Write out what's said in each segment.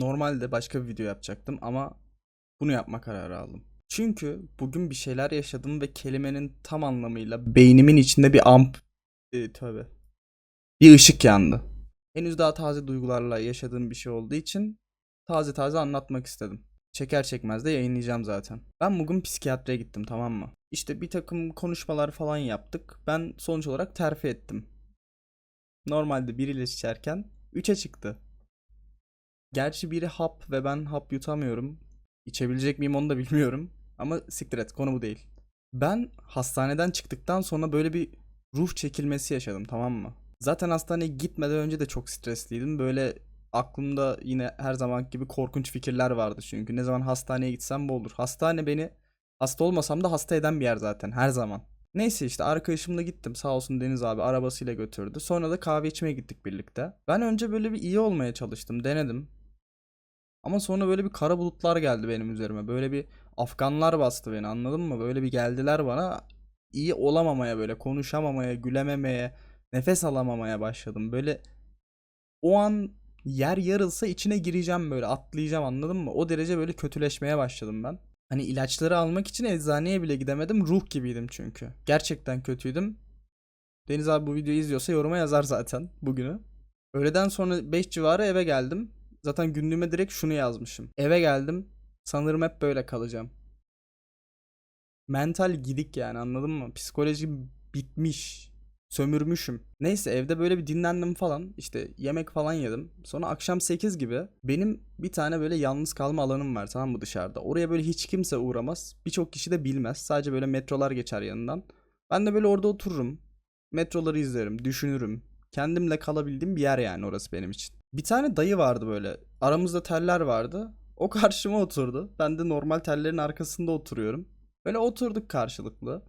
Normalde başka bir video yapacaktım ama bunu yapma kararı aldım. Çünkü bugün bir şeyler yaşadım ve kelimenin tam anlamıyla beynimin içinde bir amp... e, tövbe. Bir ışık yandı. Henüz daha taze duygularla yaşadığım bir şey olduğu için taze taze anlatmak istedim. Çeker çekmez de yayınlayacağım zaten. Ben bugün psikiyatriye gittim tamam mı? İşte bir takım konuşmalar falan yaptık. Ben sonuç olarak terfi ettim. Normalde biriyle içerken 3'e çıktı. Gerçi biri hap ve ben hap yutamıyorum. İçebilecek miyim onu da bilmiyorum. Ama siktir et konu bu değil. Ben hastaneden çıktıktan sonra böyle bir ruh çekilmesi yaşadım tamam mı? Zaten hastaneye gitmeden önce de çok stresliydim. Böyle aklımda yine her zaman gibi korkunç fikirler vardı çünkü. Ne zaman hastaneye gitsem bu olur. Hastane beni hasta olmasam da hasta eden bir yer zaten her zaman. Neyse işte arkadaşımla gittim sağ olsun Deniz abi arabasıyla götürdü. Sonra da kahve içmeye gittik birlikte. Ben önce böyle bir iyi olmaya çalıştım denedim. Ama sonra böyle bir kara bulutlar geldi benim üzerime. Böyle bir Afganlar bastı beni anladın mı? Böyle bir geldiler bana. iyi olamamaya böyle konuşamamaya, gülememeye, nefes alamamaya başladım. Böyle o an yer yarılsa içine gireceğim böyle atlayacağım anladın mı? O derece böyle kötüleşmeye başladım ben. Hani ilaçları almak için eczaneye bile gidemedim. Ruh gibiydim çünkü. Gerçekten kötüydüm. Deniz abi bu videoyu izliyorsa yoruma yazar zaten bugünü. Öğleden sonra 5 civarı eve geldim. Zaten günlüğüme direkt şunu yazmışım. Eve geldim. Sanırım hep böyle kalacağım. Mental gidik yani anladın mı? Psikoloji bitmiş. Sömürmüşüm. Neyse evde böyle bir dinlendim falan. İşte yemek falan yedim. Sonra akşam 8 gibi benim bir tane böyle yalnız kalma alanım var tamam mı dışarıda. Oraya böyle hiç kimse uğramaz. Birçok kişi de bilmez. Sadece böyle metrolar geçer yanından. Ben de böyle orada otururum. Metroları izlerim, düşünürüm. Kendimle kalabildiğim bir yer yani orası benim için. Bir tane dayı vardı böyle. Aramızda teller vardı. O karşıma oturdu. Ben de normal tellerin arkasında oturuyorum. Böyle oturduk karşılıklı.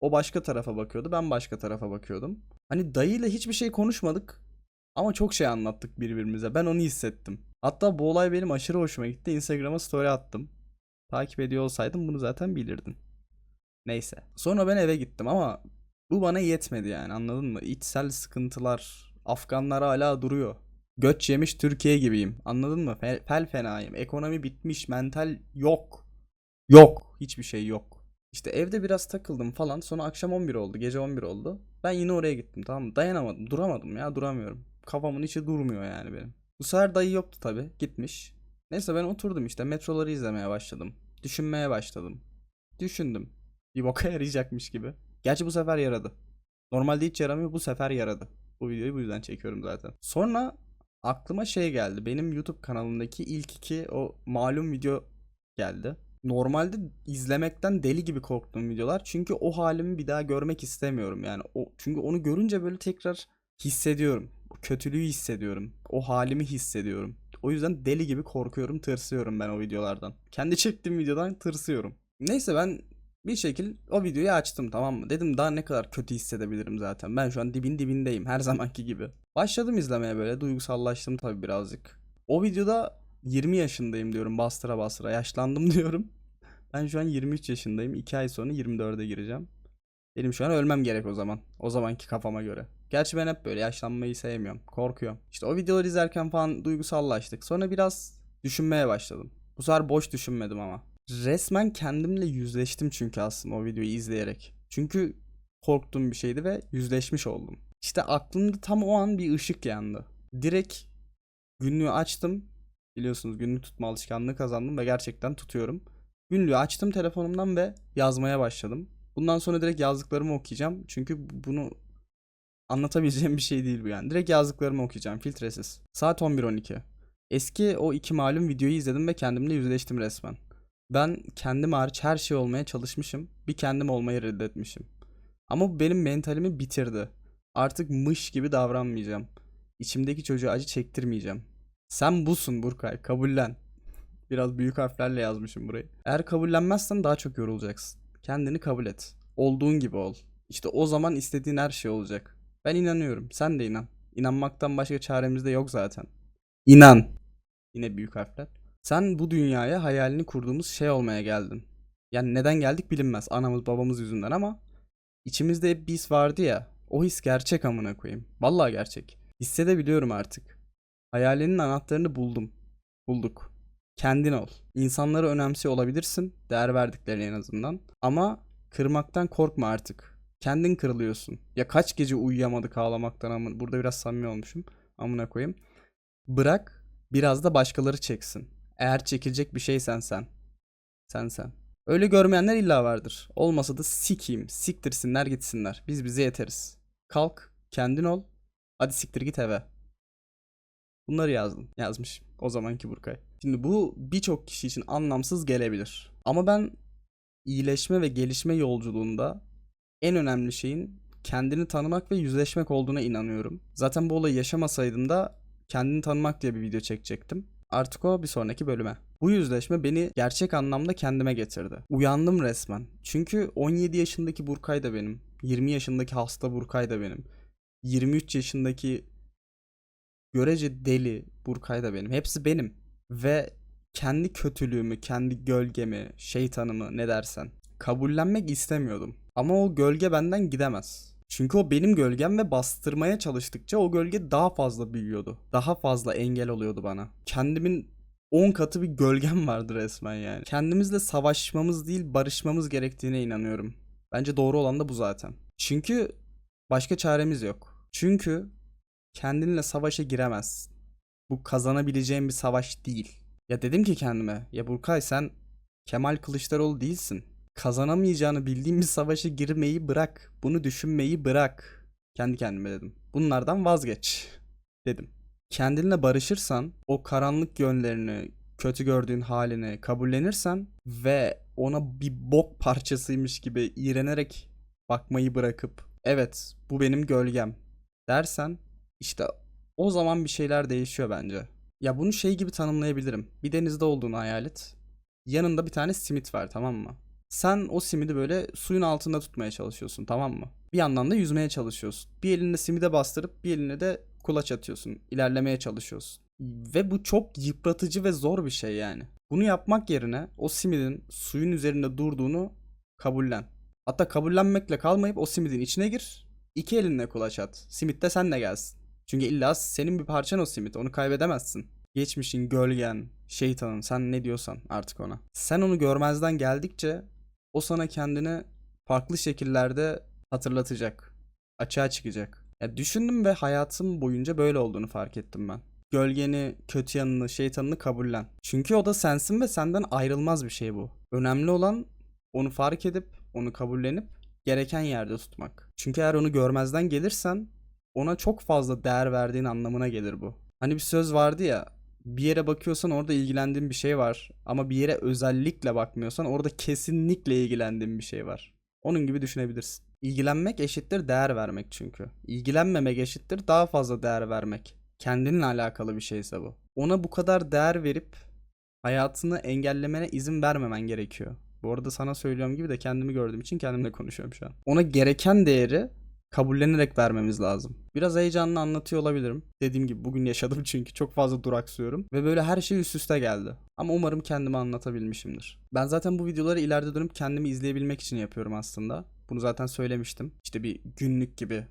O başka tarafa bakıyordu. Ben başka tarafa bakıyordum. Hani dayıyla hiçbir şey konuşmadık. Ama çok şey anlattık birbirimize. Ben onu hissettim. Hatta bu olay benim aşırı hoşuma gitti. Instagram'a story attım. Takip ediyor olsaydım bunu zaten bilirdin. Neyse. Sonra ben eve gittim ama bu bana yetmedi yani anladın mı? İçsel sıkıntılar, Afganlar hala duruyor. Göç yemiş Türkiye gibiyim. Anladın mı? Fel, fel fenayım. Ekonomi bitmiş, mental yok. Yok. Hiçbir şey yok. İşte evde biraz takıldım falan. Sonra akşam 11 oldu. Gece 11 oldu. Ben yine oraya gittim tamam mı? Dayanamadım. Duramadım ya duramıyorum. Kafamın içi durmuyor yani benim. Bu sefer dayı yoktu tabi. Gitmiş. Neyse ben oturdum işte. Metroları izlemeye başladım. Düşünmeye başladım. Düşündüm. Bir boka yarayacakmış gibi. Gerçi bu sefer yaradı. Normalde hiç yaramıyor. Bu sefer yaradı. Bu videoyu bu yüzden çekiyorum zaten. Sonra aklıma şey geldi. Benim YouTube kanalımdaki ilk iki o malum video geldi. Normalde izlemekten deli gibi korktuğum videolar. Çünkü o halimi bir daha görmek istemiyorum. Yani o çünkü onu görünce böyle tekrar hissediyorum. O kötülüğü hissediyorum. O halimi hissediyorum. O yüzden deli gibi korkuyorum, tırsıyorum ben o videolardan. Kendi çektiğim videodan tırsıyorum. Neyse ben bir şekil o videoyu açtım tamam mı? Dedim daha ne kadar kötü hissedebilirim zaten. Ben şu an dibin dibindeyim her zamanki gibi. Başladım izlemeye böyle duygusallaştım tabii birazcık. O videoda 20 yaşındayım diyorum bastıra bastıra yaşlandım diyorum. Ben şu an 23 yaşındayım. 2 ay sonra 24'e gireceğim. Benim şu an ölmem gerek o zaman. O zamanki kafama göre. Gerçi ben hep böyle yaşlanmayı sevmiyorum. Korkuyorum. İşte o videoları izlerken falan duygusallaştık. Sonra biraz düşünmeye başladım. Bu sefer boş düşünmedim ama. Resmen kendimle yüzleştim çünkü aslında o videoyu izleyerek. Çünkü korktuğum bir şeydi ve yüzleşmiş oldum. İşte aklımda tam o an bir ışık yandı. Direkt günlüğü açtım. Biliyorsunuz günlük tutma alışkanlığı kazandım ve gerçekten tutuyorum. Günlüğü açtım telefonumdan ve yazmaya başladım. Bundan sonra direkt yazdıklarımı okuyacağım. Çünkü bunu anlatabileceğim bir şey değil bu yani. Direkt yazdıklarımı okuyacağım filtresiz. Saat 11.12. Eski o iki malum videoyu izledim ve kendimle yüzleştim resmen. Ben kendim hariç her şey olmaya çalışmışım. Bir kendim olmayı reddetmişim. Ama bu benim mentalimi bitirdi. Artık mış gibi davranmayacağım. İçimdeki çocuğa acı çektirmeyeceğim. Sen busun Burkay, kabullen. Biraz büyük harflerle yazmışım burayı. Eğer kabullenmezsen daha çok yorulacaksın. Kendini kabul et. Olduğun gibi ol. İşte o zaman istediğin her şey olacak. Ben inanıyorum. Sen de inan. İnanmaktan başka çaremiz de yok zaten. İnan. Yine büyük harfler. Sen bu dünyaya hayalini kurduğumuz şey olmaya geldin. Yani neden geldik bilinmez. Anamız babamız yüzünden ama içimizde hep bir his vardı ya. O his gerçek amına koyayım. Vallahi gerçek. Hissedebiliyorum artık. Hayalinin anahtarını buldum. Bulduk. Kendin ol. İnsanları önemsiyor olabilirsin. Değer verdiklerini en azından. Ama kırmaktan korkma artık. Kendin kırılıyorsun. Ya kaç gece uyuyamadık ağlamaktan ama burada biraz samimi olmuşum. Amına koyayım. Bırak biraz da başkaları çeksin. Eğer çekilecek bir şeysen sen. Sen sen. Öyle görmeyenler illa vardır. Olmasa da sikeyim, siktirsinler gitsinler. Biz bize yeteriz. Kalk, kendin ol. Hadi siktir git eve. Bunları yazdım. Yazmış o zamanki Burkay. Şimdi bu birçok kişi için anlamsız gelebilir. Ama ben iyileşme ve gelişme yolculuğunda en önemli şeyin kendini tanımak ve yüzleşmek olduğuna inanıyorum. Zaten bu olayı yaşamasaydım da kendini tanımak diye bir video çekecektim. Artık o bir sonraki bölüme. Bu yüzleşme beni gerçek anlamda kendime getirdi. Uyandım resmen. Çünkü 17 yaşındaki Burkay da benim. 20 yaşındaki hasta Burkay da benim. 23 yaşındaki görece deli Burkay da benim. Hepsi benim. Ve kendi kötülüğümü, kendi gölgemi, şeytanımı ne dersen kabullenmek istemiyordum. Ama o gölge benden gidemez. Çünkü o benim gölgem ve bastırmaya çalıştıkça o gölge daha fazla büyüyordu. Daha fazla engel oluyordu bana. Kendimin 10 katı bir gölgem vardı resmen yani. Kendimizle savaşmamız değil barışmamız gerektiğine inanıyorum. Bence doğru olan da bu zaten. Çünkü başka çaremiz yok. Çünkü kendinle savaşa giremezsin. Bu kazanabileceğin bir savaş değil. Ya dedim ki kendime ya Burkay sen Kemal Kılıçdaroğlu değilsin. Kazanamayacağını bildiğin bir savaşa girmeyi bırak. Bunu düşünmeyi bırak. Kendi kendime dedim. Bunlardan vazgeç dedim. Kendinle barışırsan, o karanlık yönlerini, kötü gördüğün halini kabullenirsen ve ona bir bok parçasıymış gibi iğrenerek bakmayı bırakıp evet bu benim gölgem dersen işte o zaman bir şeyler değişiyor bence. Ya bunu şey gibi tanımlayabilirim. Bir denizde olduğunu hayal et. Yanında bir tane simit var tamam mı? Sen o simidi böyle suyun altında tutmaya çalışıyorsun tamam mı? Bir yandan da yüzmeye çalışıyorsun. Bir elinde simide bastırıp bir eline de kulaç atıyorsun. İlerlemeye çalışıyorsun. Ve bu çok yıpratıcı ve zor bir şey yani. Bunu yapmak yerine o simidin suyun üzerinde durduğunu kabullen. Hatta kabullenmekle kalmayıp o simidin içine gir. İki elinle kulaç at. Simit de senle gelsin. Çünkü illa senin bir parçan o simit. Onu kaybedemezsin. Geçmişin, gölgen, şeytanın sen ne diyorsan artık ona. Sen onu görmezden geldikçe o sana kendini farklı şekillerde hatırlatacak. Açığa çıkacak. Ya düşündüm ve hayatım boyunca böyle olduğunu fark ettim ben. Gölgeni, kötü yanını, şeytanını kabullen. Çünkü o da sensin ve senden ayrılmaz bir şey bu. Önemli olan onu fark edip, onu kabullenip gereken yerde tutmak. Çünkü eğer onu görmezden gelirsen ona çok fazla değer verdiğin anlamına gelir bu. Hani bir söz vardı ya bir yere bakıyorsan orada ilgilendiğin bir şey var ama bir yere özellikle bakmıyorsan orada kesinlikle ilgilendiğin bir şey var. Onun gibi düşünebilirsin. İlgilenmek eşittir değer vermek çünkü. İlgilenmemek eşittir daha fazla değer vermek. Kendinle alakalı bir şeyse bu. Ona bu kadar değer verip hayatını engellemene izin vermemen gerekiyor. Bu arada sana söylüyorum gibi de kendimi gördüğüm için kendimle konuşuyorum şu an. Ona gereken değeri kabullenerek vermemiz lazım. Biraz heyecanlı anlatıyor olabilirim. Dediğim gibi bugün yaşadım çünkü çok fazla duraksıyorum. Ve böyle her şey üst üste geldi. Ama umarım kendimi anlatabilmişimdir. Ben zaten bu videoları ileride dönüp kendimi izleyebilmek için yapıyorum aslında. Bunu zaten söylemiştim. İşte bir günlük gibi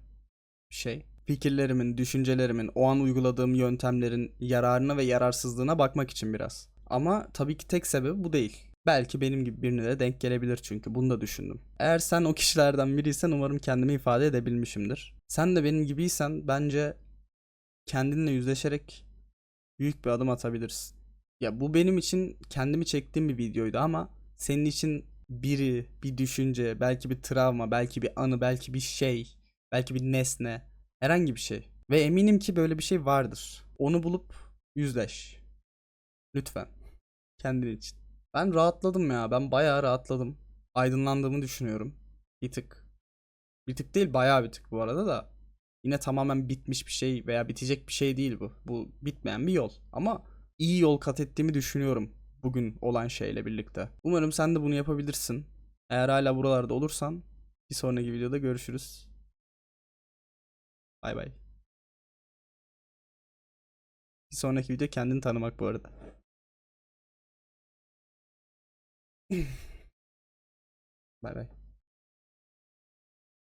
bir şey. Fikirlerimin, düşüncelerimin, o an uyguladığım yöntemlerin yararına ve yararsızlığına bakmak için biraz. Ama tabii ki tek sebebi bu değil. Belki benim gibi birine de denk gelebilir çünkü bunu da düşündüm. Eğer sen o kişilerden biriysen umarım kendimi ifade edebilmişimdir. Sen de benim gibiysen bence kendinle yüzleşerek büyük bir adım atabilirsin. Ya bu benim için kendimi çektiğim bir videoydu ama senin için biri, bir düşünce, belki bir travma, belki bir anı, belki bir şey, belki bir nesne, herhangi bir şey. Ve eminim ki böyle bir şey vardır. Onu bulup yüzleş. Lütfen. Kendin için. Ben rahatladım ya. Ben bayağı rahatladım. Aydınlandığımı düşünüyorum. Bir tık. Bir tık değil bayağı bir tık bu arada da. Yine tamamen bitmiş bir şey veya bitecek bir şey değil bu. Bu bitmeyen bir yol. Ama iyi yol kat ettiğimi düşünüyorum. Bugün olan şeyle birlikte. Umarım sen de bunu yapabilirsin. Eğer hala buralarda olursan bir sonraki videoda görüşürüz. Bay bay. Bir sonraki video kendini tanımak bu arada. Bay bay.